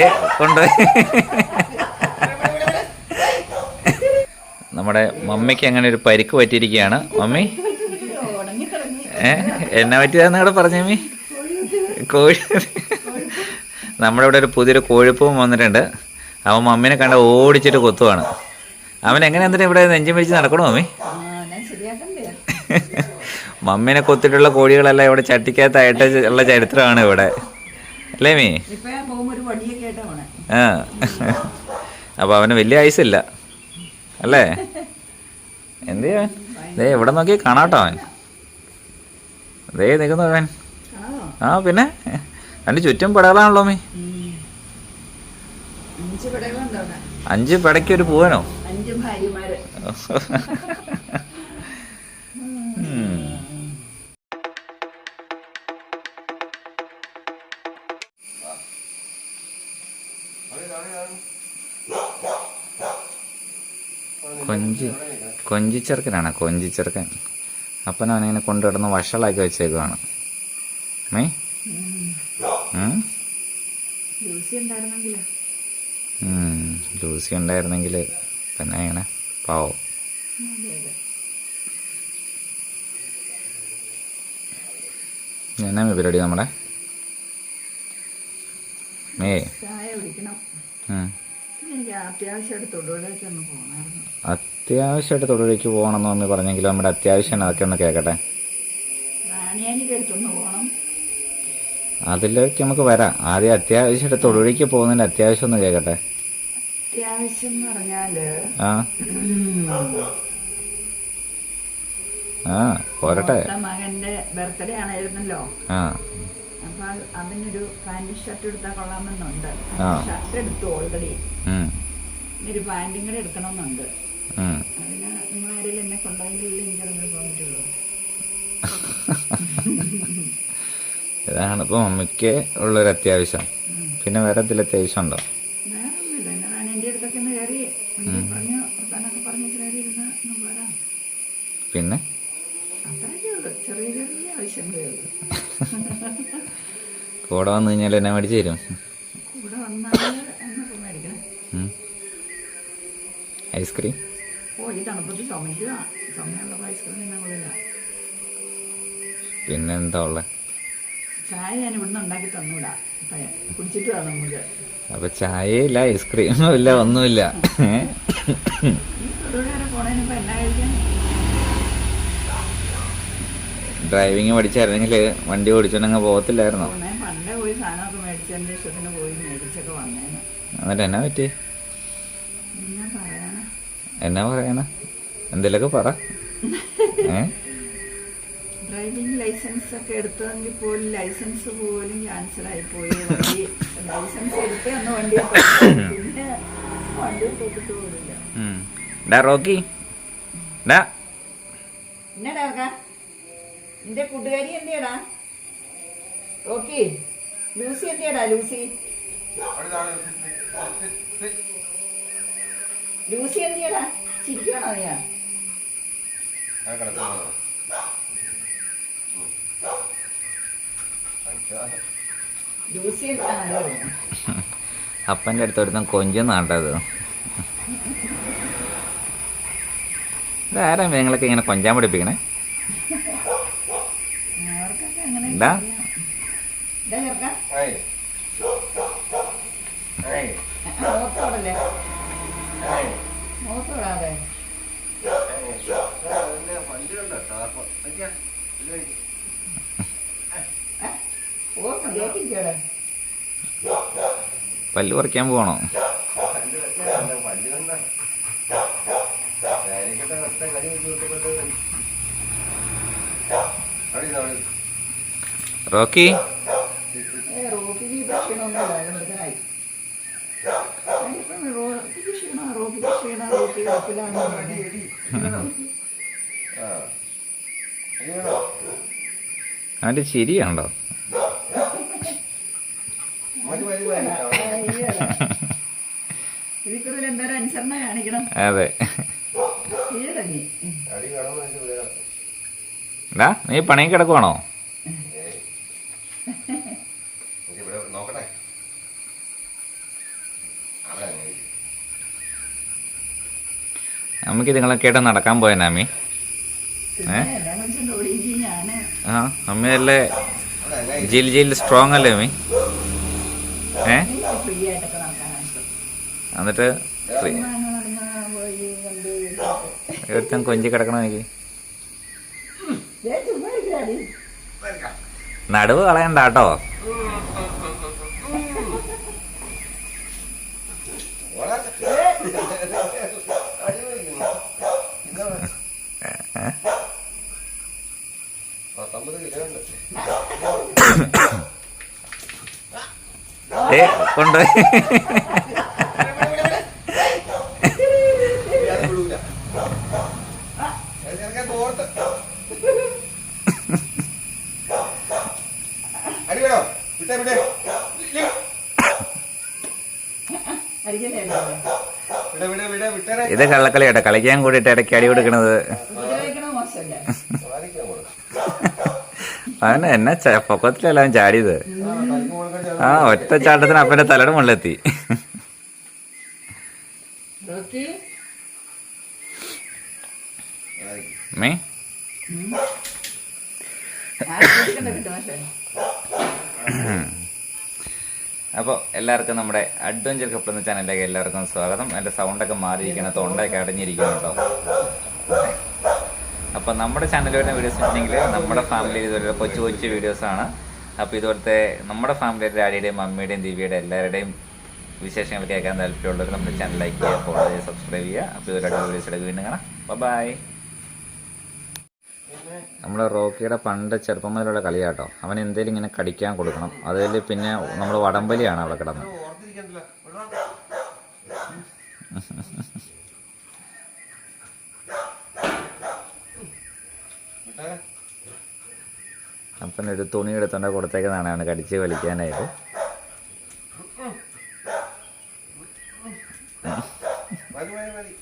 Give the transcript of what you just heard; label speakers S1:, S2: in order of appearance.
S1: ഏ കൊണ്ടുപോയി നമ്മുടെ മമ്മിക്ക് അങ്ങനെ ഒരു പരിക്ക് പറ്റിയിരിക്കുകയാണ്. മമ്മി? ഏ എന്നാ പറ്റിയതാന്ന് ഇവിടെ പറഞ്ഞ മമ്മി? കോഴി നമ്മുടെ ഇവിടെ ഒരു പുതിയൊരു കോഴിപ്പൂവും വന്നിട്ടുണ്ട്. അവൻ മമ്മീനെ കണ്ട ഓടിച്ചിട്ട് കൊത്തുവാണ്. അവൻ എങ്ങനെ എന്തിനാ ഇവിടെ നെഞ്ചും പിടിച്ച് നടക്കണോ മമ്മി? മമ്മീനെ കൊത്തിട്ടുള്ള കോഴികളെല്ലാം ഇവിടെ ചട്ടിക്കകത്തായിട്ട് ഉള്ള ചരിത്രമാണ് ഇവിടെ. അല്ലേ മീ
S2: ഒരു വടിയൊക്കെ ആയിട്ടാ
S1: ആ. അപ്പൊ അവന് വലിയ ആയുസില്ല അല്ലേ? എന്ത് ചെയ്യാൻ? ദേ എവിടെ നോക്കി കാണാട്ടോ അവൻ. ദേ നിൽക്കുന്നു അവൻ. ആ പിന്നെ? രണ്ട് ചുറ്റും പടകളാണല്ലോ മീ.
S2: അഞ്ച്
S1: പടയ്ക്ക് ഒരു പൂവനോ? കൊഞ്ചി കൊഞ്ചിച്ചെറുക്കനാണ് കൊഞ്ചിച്ചെറുക്കൻ. അപ്പൻ അവനിങ്ങനെ കൊണ്ടുവിടുന്ന വഷളാക്കി വെച്ചേക്കുവാണ്. മേ?
S2: ലൂസി
S1: ഉണ്ടായിരുന്നെങ്കിൽ പിന്നെ ഇങ്ങനെ പാവോ. എന്നാ പരിപാടി നമ്മുടെ മേ?
S2: ചായ കുടിക്കണം. അത്യാവശ്യമായിട്ട് തൊടുപുഴയ്ക്ക്
S1: പോകണം എന്ന് മമ്മി പറഞ്ഞെങ്കിലും നമ്മുടെ അത്യാവശ്യമാണ് അതൊക്കെ ഒന്ന് കേൾക്കട്ടെ അതിലേക്ക് നമുക്ക് വരാം. ആദ്യം അത്യാവശ്യമായിട്ട് തൊടുപുഴയ്ക്ക് പോകുന്നതിന്റെ അത്യാവശ്യം ഒന്ന് കേൾക്കട്ടെ
S2: അത്യാവശ്യം എന്ന് പറഞ്ഞാൽ
S1: ആ. ആ പോരട്ടെ.
S2: മകന്റെ ബർത്ത്ഡേ ആണായിരുന്നല്ലോ.
S1: ആ.
S2: അപ്പൊ അത് അതിനൊരു പാന്റ് ഷർട്ട് എടുത്താൽ കൊള്ളാമെന്നുണ്ട്. ഷർട്ട് എടുത്തു ഓൾറെഡി ഒരു പാന്റും കൂടെ എടുക്കണമെന്നുണ്ട്. അതിന് നിങ്ങൾ ആരെങ്കിലും എന്നെ കൊണ്ടുപോയെങ്കിൽ എനിക്കതൊന്നും പറ്റുള്ളൂ
S1: ഇതാണ് ഇപ്പൊ മമ്മിക്ക് ഉള്ളൊരു അത്യാവശ്യം. പിന്നെ വേറെ എന്തെങ്കിലും അത്യാവശ്യം ഉണ്ടോ? പിന്നെ?
S2: ചെറിയ ചെറിയ ആവശ്യങ്ങളേ ഉള്ളൂ.
S1: കൂടെ വന്നു കഴിഞ്ഞാൽ എന്നെ മേടിച്ച് തരും.
S2: ഇവിടെ വന്നാൽ എന്നൊക്കെ മേടിക്കണം.
S1: ഐസ്ക്രീം?
S2: ഓ ഈ തണുപ്പത്ത് ചുമയ്ക്കുക. ചുമയുള്ള ഐസ്ക്രീം കൊള്ളില്ല. ചായ ഞാൻ ഇവിടുന്ന് ഉണ്ടാക്കി തന്നൂടാ. അപ്പൊ കുടിച്ചിട്ട് വേണം നമുക്ക്.
S1: അപ്പൊ ചായയില്ല ഐസ്ക്രീമും ഇല്ല ഒന്നുമില്ല.
S2: വരെ എന്നാ കഴിക്കാൻ
S1: ഡ്രൈവിങ് പഠിച്ചായിരുന്നെങ്കിൽ വണ്ടി ഓടിച്ചോണ്ടങ്ങ് പോകത്തില്ലായിരുന്നോ?
S2: പണ്ടേ പോയി സാധനമൊക്കെ മേടിച്ചതിന്റെ ഇഷ്ടത്തിന് പോയി മേടിച്ചൊക്കെ വന്നേനെ.
S1: എന്നിട്ട് എന്നാ പറ്റി?
S2: എന്നാ പറയാനാ.
S1: എന്നാ പറയണ എന്തെങ്കിലുമൊക്കെ പറ. ഏ?
S2: ഡ്രൈവിംഗ് ലൈസൻസ് ഒക്കെ എടുത്തതെങ്കിൽ പോലും ലൈസൻസ് പോലും ക്യാൻസൽ വണ്ടി ലൈസൻസ് എടുത്തേ അന്ന് വണ്ടി പിന്നെ വണ്ടി തൊട്ടിട്ട് പോലില്ല
S1: ഉം. ഡാ റോക്കി. ഡാ.
S2: എന്നടാ നിന്റെ കൂട്ടുകാരി എന്തിയടാ? ഓക്കെ ലൂസി എന്തിയടാ ലൂസി? ലൂസി എന്തിയടാ? ചിരിക്കണോ നീയാ? ലൂസി എന്താണ്
S1: അപ്പന്റെ അടുത്ത് ഒരുത്തൻ കൊഞ്ചും നാട്ടത്. ഇതാരാ നിങ്ങളൊക്കെ ഇങ്ങനെ കൊഞ്ചാൻ പഠിപ്പിക്കണേ
S2: അവർക്കൊക്കെ അങ്ങനെ
S1: ഡാ
S2: ഇതാ ചേർക്കാ മുഖത്തോടല്ലേ മുഖത്തോടാതെ ഓ മതിയാക്കിക്കോടെ
S1: പല്ല് പറിക്കാൻ പോകണോ
S2: ഏ റോക്കിക്ക് റോക്കി? അവന്റെ ശരിയാണോ
S1: അതെ.
S2: നീ?
S1: പണയും നീ ഇവിടെ നോക്കട്ടെ? അമ്മയ്ക്ക് നിങ്ങളെ കേട്ട നടക്കാൻ പോയനാമി അമ്മി ആ അമ്മയല്ലേ ജയിൽ ജയിൽ സ്ട്രോങ് അല്ലേ അമ്മി? ഏ? എന്നിട്ട് ഒരുത്തം കൊഞ്ചി
S2: കിടക്കണമെങ്കിൽ
S1: നടുവ് കളയണ്ട കേട്ടോ ഏ കൊണ്ടുപോയി
S3: അത്
S1: ഇത് കള്ളക്കളിയാട്ടോ കളിക്കാൻ കൂടിയിട്ട് ഇടയ്ക്ക് അടി കൊടുക്കണത്? അവന് എന്നെ പൊക്കത്തിലെല്ലാം ചാടിയത്. ആ ഒറ്റ ചാട്ടത്തിന് അപ്പന്റെ തലയുടെ മുകളിലെത്തി? മേ.
S2: ആ, ഇരിക്കണ്ട കിട്ടും പക്ഷേ.
S1: അപ്പോൾ എല്ലാവർക്കും നമ്മുടെ അഡ്വഞ്ചർ കപ്പിൾ എന്ന ചാനലിലേക്ക് എല്ലാവർക്കും സ്വാഗതം. എന്റെ സൗണ്ടൊക്കെ മാറിയിരിക്കണം തൊണ്ടയൊക്കെ അടഞ്ഞിരിക്കണം കേട്ടോ. അപ്പോൾ നമ്മുടെ ചാനലിൽ വരുന്ന വീഡിയോസ് ഉണ്ടെങ്കിൽ നമ്മുടെ ഫാമിലി ഇതുപോലെ കൊച്ചു കൊച്ചു വീഡിയോസാണ് അപ്പോൾ ഇതുപോലത്തെ നമ്മുടെ ഫാമിലിയുടെ ഡാഡിയുടെയും മമ്മിയുടെയും ദിവ്യയുടെ എല്ലാവരുടെയും വിശേഷങ്ങൾ കേൾക്കാൻ താല്പര്യമുള്ളവർ നമ്മുടെ ചാനൽ ലൈക്ക് ചെയ്യുക ഫോളോ ചെയ്യുക. സബ്സ്ക്രൈബ് ചെയ്യുക അപ്പോൾ ഇതുപോലെ വീഡിയോസിലൊക്കെ വീണ്ടും കാണാം. ബൈ നമ്മുടെ റോക്കിയുടെ പണ്ട് ചെറുപ്പം മുതലുള്ള കളിയാട്ടോ. അവൻ എന്തേലും ഇങ്ങനെ കടിക്കാൻ കൊടുക്കണം. അതിൽ പിന്നെ നമ്മൾ വടംവലിയാണ് അവിടെ
S3: കിടന്ന്.
S1: അപ്പം ഒരു തുണി എടുത്തോണ്ട് കൊടുത്തേക്കുന്നതാണ് അവന് കടിച്ച് വലിക്കാനായിട്ട്.
S3: മതി മതി